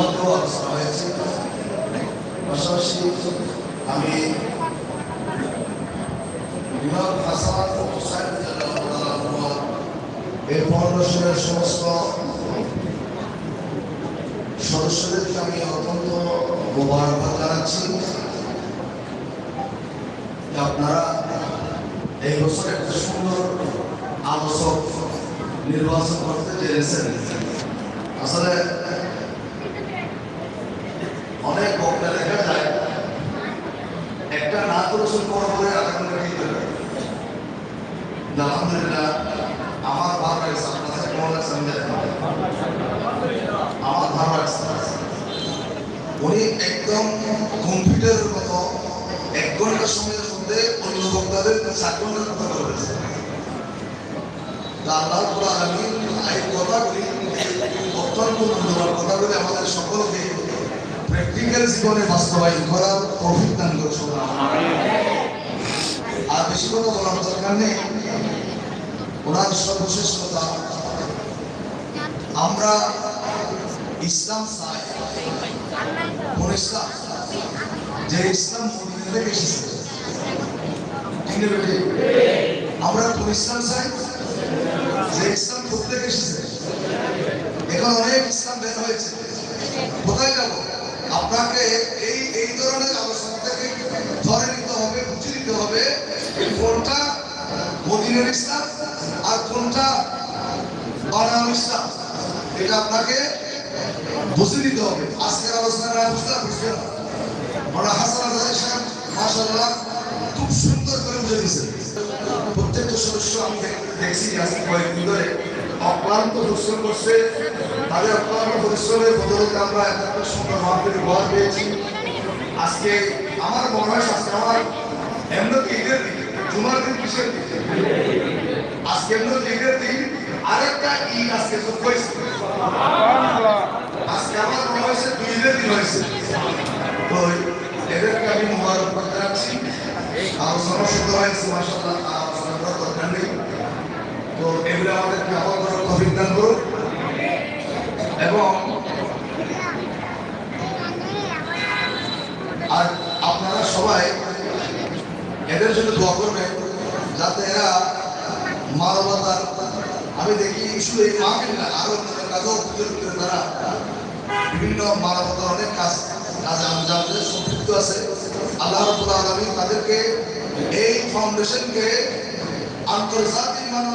আজকে ঘুমাতেও হয়েছে পাশাপাশি আমি বিভাগ হাসান হুসাইন রাদিয়াল্লাহু এই ফাউন্ডেশনের সমস্ত সদস্যদেরকে আমি অত্যন্ত মোবারকবাদ জানাচ্ছি আপনারা এই বছর একটা সুন্দর আলোচক নির্বাচন করতে পেরেছেন। আসলে অনেক বক্তা দেখা যায়, একটা না করে শুরু করার পরে আরেকটা ঠিক করে আলহামদুলিল্লাহ, আমার ভালো লাগছে, আপনার কাছে কেমন লাগছে আমি আমার ভালো লাগছে। উনি একদম কম্পিউটারের মতো এক ঘণ্টা সময়ের মধ্যে অন্য বক্তাদের সাত ঘণ্টার কথা বলেছে আল্লাহ আমি এই কথাগুলি অত্যন্ত আমাদের সকলকে প্র্যাকটিক্যাল জীবনে বাস্তবায়ন করার তৌফিক দান করে আর বেশি কথা বলার দরকার নেই। ওনার সর্বশেষ কথা আমরা ইসলাম চাই। যে ইসলাম মদিনা এসেছে? আমরা ইসলাম চাই? যে ইসলাম প্রত্যেক এসেছে? এখন অনেক ইসলাম বের হয়েছে। কোথায় যাব? আপনাকে এই এই ধরনের আলোচনা থেকে ধরে নিতে হবে, বুঝে নিতে হবে কোনটা মদিনের ইসলাম আর কোনটা বানানো ইসলাম। এটা আপনাকে বুঝে নিতে হবে। আজকের আলোচনা বুঝতে না। আমরা হাসান সাহেব, মাশাআল্লাহ, খুব সুন্দর করে বুঝে দিয়েছেন প্রত্যেকটা সদস্য আমি দেখ- দেখছি আজকে কয়েকদিন ধরে অক্লান্ত পরিশ্রম করছে। তাদের অক্লান্ত পরিশ্রমের বদলতে আমরা এত একটা সুন্দর মাহফিল উপহার পেয়েছি। আজকে আমার মনে হয় আজকে আমার এমন ঈদের দিন, জুমার দিন কিসের দিন? আজকে এমন ঈদের দিন আরেকটা ঈদ আজকে যোগ হয়েছে। আজকে আমার মনে হয়েছে দুই ঈদের দিন হয়েছে। তো এদেরকে আমি মোবারকবাদ জানাচ্ছি। আলোচনা সুন্দর হয়েছে মাসাল্লাহ আলোচনা করার দরকার নেই। তো এগুলো আমাদেরকে আমল করার তৌফিক দান করুন। এবং আর আপনারা সবাই এদের জন্য দোয়া করবেন যাতে এরা মানবতার আমি দেখি শুধু এই মাহফিল না, আরও কাজও তারা। বিভিন্ন মানবতার অনেক কাজ কাজে আঞ্জামে সম্পৃক্ত আছে। আল্লাহ রাব্বুল আলামিন তাদেরকে এই ফাউন্ডেশনকে আন্তর্জাতিক মানব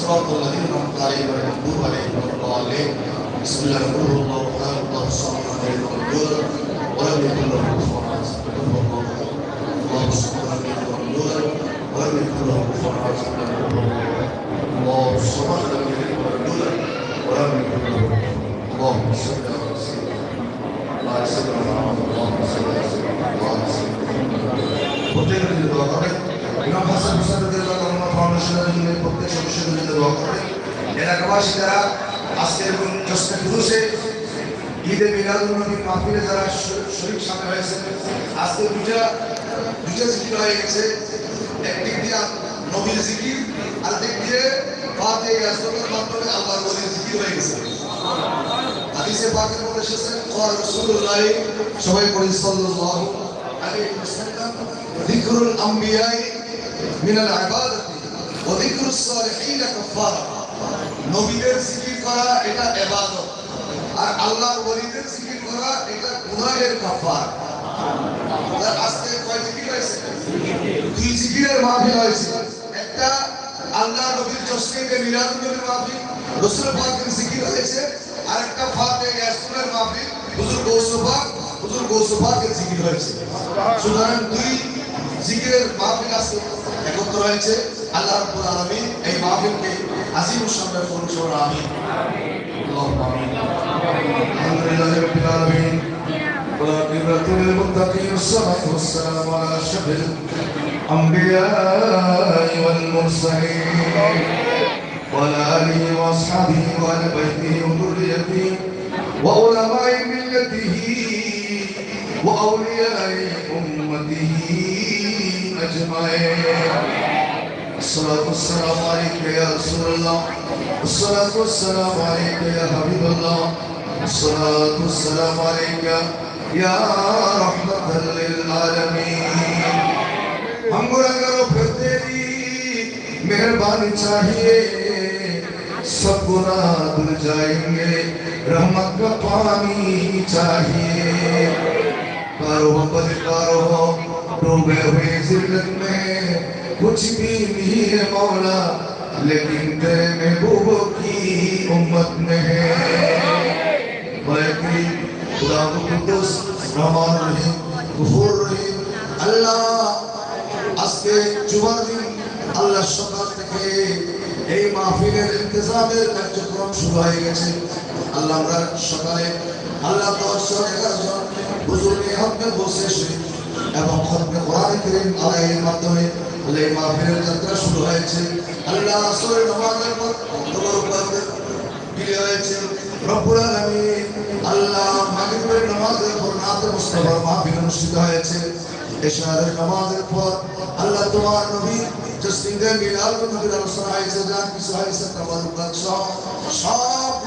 siratal ladzina an'amta alaihim ghairil maghdubi bismillahirrahmanirrahim. অনুশীলনের প্রত্যেক অনুশীলনের দোয়া করে এলাকাবাসী যারা আজকে এবং জোসে পুরুষে ঈদে মিলাদুল নবীর মাহফিলে যারা শরীর সামনে হয়েছে, আজকে দুটা দুটা জিকির হয়ে গেছে। একদিক দিয়ে নবীর জিকির আর দিক দিয়ে বাদ এই মাধ্যমে আল্লাহর বলির জিকির হয়ে গেছে। হাদিসে পাকের মধ্যে এসেছে কর রাসূলুল্লাহ সবাই বলি সাল্লাল্লাহু আলাইহি ওয়াসাল্লাম যিকরুল আমবিয়াই মিনাল ইবাদাত যিকরুস সালিহিন কাফারা নবীদের জিকির করা এটা ইবাদত। আর আল্লাহর ওলিদের জিকির করা এটা গুনাহের কাফার আর আজকে কয় জিকির হয়েছে? দুই জিকিরের মাহফিল হয়েছে। একটা আল্লাহ নবীর জশ্নে মিলাদুল নবীর মাহফিল পাকের জিকির হয়েছে। আরেকটা ফাতে ইয়াসুনের মাহফিল, হুজুর গৌসফা হুজুর গৌসফাকের জিকির হয়েছে। সুতরাং দুই জিকিরের মাহফিল আজকে একত্র হয়েছে। আল্লাহ রাব্বুল আলামিন এই মাহফিলকে আজিম সামনে পৌঁছানোর আমিন আল্লাহুম্মা আমিন আলহামদুলিল্লাহি রাব্বিল আলামিন والعاقبة للمتقين والصلاة والسلام على أشرف الأنبياء والمرسلين وعلى آله وأصحابه وآل بيته وذريته وعلماء ملته وأولياء أمته أجمعين हम गुनाहगारों फिर तेरी मेहरबानी चाहिए सब गुनाह धुल जाएँगे रहमत का पानी चाहिए कारो बदकारो डूबे हुए जिल्लत में कुछ भी नहीं है मौला लेकिन तेरे महबूब की उम्मत में है बल्कि खुदा कुद्दुस रहमान रहीम गफूर रहीम আল্লাহ আজকে জুমার দিন আল্লাহ সকাল থেকে এই মাহফিলের ইন্তজামের কার্যক্রম শুরু হয়ে গেছে আল্লাহ আমরা সকালে আল্লাহ দশ জন এগারো জন হুজুর নিয়ে হকমে বসে এসে এবং হকমে কোরআন করিম আলাইয়ের মাধ্যমে আল্লাহ এই মাহফিলের যাত্রা শুরু হয়েছে। আল্লাহ আসরের নামাজের পর তোমার উপরে বিলে হয়েছে। রব্বুল আলামিন আল্লাহ মাগরিবের নামাজের পর নাতে মুস্তাফার মাহফিল অনুষ্ঠিত হয়েছে। এশারের নামাজের পর আল্লাহ তোমার নবী জসিমদের মিলাদ নবীর আলোচনা হয়েছে। যা কিছু হয়েছে তোমার উপাদ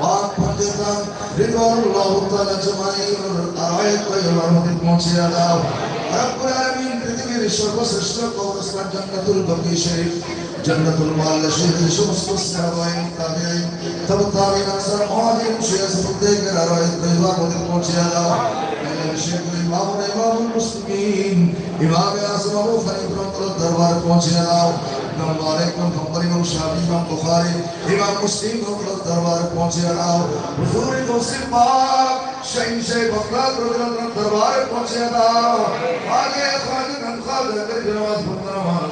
পাক পাকিস্তান রিদাল্লাহু তাআলা জামাইর আয়াত কয়লার মধ্যে পৌঁছে দাও। রব্বুল আলামিন পৃথিবীর সর্বশ্রেষ্ঠ কবরস্থান জান্নাতুল বাকি শরীফ, জান্নাতুল মাল্লা শরীফ সমস্ত সাহাবায়ে তাবেঈন তবে তাবেঈন আনসার আদিম শেষ মুদ্দেকের আয়াত কয়লার মধ্যে পৌঁছে দাও। ইমাম ইমামুল মুসলিমিন, ইমাম আজম আবু ফারিদ রহমাতুল্লাহ দরবার পৌঁছে দাও। দরবারে কোন হকর ইমাম শাফি ইমাম বুখারী ইমাম মুসলিম হকর দরবারে পৌঁছে দাও হুজুর গৌসিল পাক শাইন শাহ বকরাত রজুল আগে খান খান নামাজ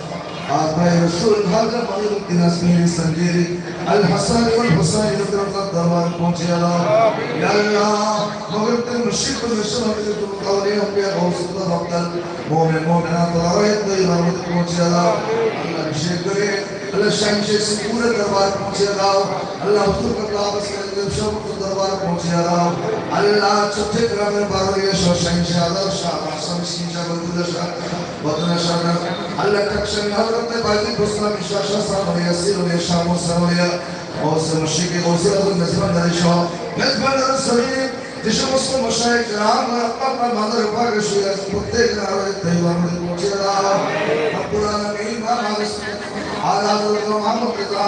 آقا رسول حضر مغرب کی نسمیر سنجیری الحسن والحسین اکرم کا دربار پہنچے اللہ یا اللہ مغرب کے مشرق و مشرق میں تم قولی ہم بے غوث اللہ وقتل مومن مومنات روایت دیوار میں پہنچے اللہ اللہ بشیر کریں अल्लाह शमशे से पूरे दरबार पहुंचे रहो अल्लाह हुजूर का लाभ से शम को दरबार पहुंचे रहो अल्लाह चौथे ग्राम में बारोया शो शमशे आदर शाह आसम सिंह बंदुल शाह बदन शाह अल्लाह कक्षन हजरत ने बाजी बसना विश्वास साहब होया सिर होया शामो सर होया और से मुशीक और से अब्दुल नजमान दरी शाह नजमान दरी सही যে সমস্ত মশাই গ্রাম আপনার মাদার উপাগে শুয়ে আছে প্রত্যেক গ্রামের দেবানের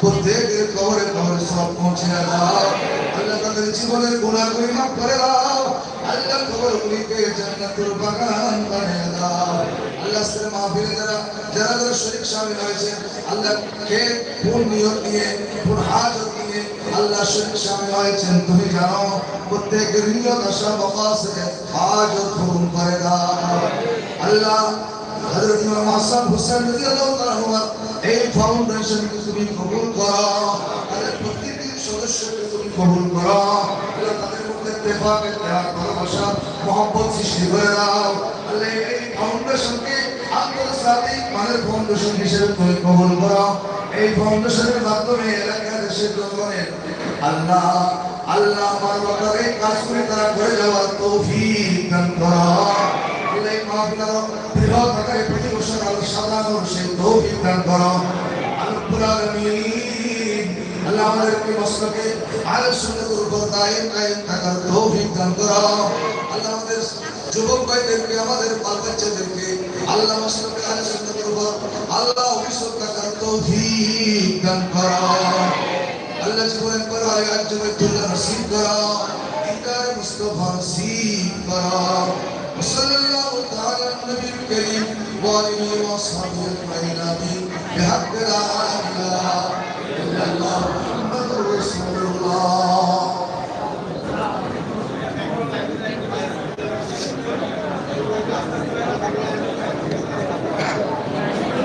প্রত্যেকের কবরে কবরে সব পৌঁছে দাও। আল্লাহ তাদের জীবনের গুণাগুলি মাফ করে দাও। আল্লাহ কবরগুলিকে জান্নাতুল বাগান বানিয়ে দাও। আল্লাহ আজকের মাহফিলে যারা যারা যারা শরীর সামিল হয়েছে, আল্লাহ কে কোন নিয়ত নিয়ে কোন হাজত নিয়ে আল্লাহ শরীর সামিল হয়েছেন, তুমি জানো, প্রত্যেকের নিয়ত, আশা মকাসে হাজত পূরণ করে দাও। আল্লাহ হযরত ইমাম হাসান হুসাইন রাদিয়াল্লাহু তাআলা এই ফাউন্ডেশনকে তুমি কবুল করো, তাদের প্রত্যেকটি সদস্যকে তুমি কবুল করো তাদের মধ্যে দেখাক দেখার ভালোবাসা, মহব্বত সৃষ্টি করে দাও। তাহলে এই ফাউন্ডেশনকে আন্তর্জাতিক মানের ফাউন্ডেশন হিসেবে তুমি কবুল করো। এই ফাউন্ডেশনের মাধ্যমে এলাকা দেশের জনগণের আল্লাহ আল্লাহ আমার বাবার এই কাজ করে তারা করে যাওয়ার তৌফিক দান করো। আল্লাহ এই মাহফিলের বৃহৎ আকারে প্রতি বছর আলো সাজানোর সেই তৌফিক দান করো আল্লাহ আলামিন আল্লাহ আমাদেরকে মসলকে আলো সুন্নতের উপর কায়েম কায়েম থাকার তৌফিক দান করো আল্লাহ আমাদের যুবক ভাইদেরকে আমাদের বাল বাচ্চাদেরকে আল্লাহ মসলকে আলো সুন্নতের উপর আল্লাহ অভিষেক থাকার তৌফিক দান করো আল্লাহ জীবনের পর আগে আজ জমিতুল্লাহ নসিব করো ইনকার মুস্তফা নসিব করো وصلى الله تعالى على النبي الكريم وآله وأصحابه أجمعين آمين بحق لا إله إلا الله محمد رسول الله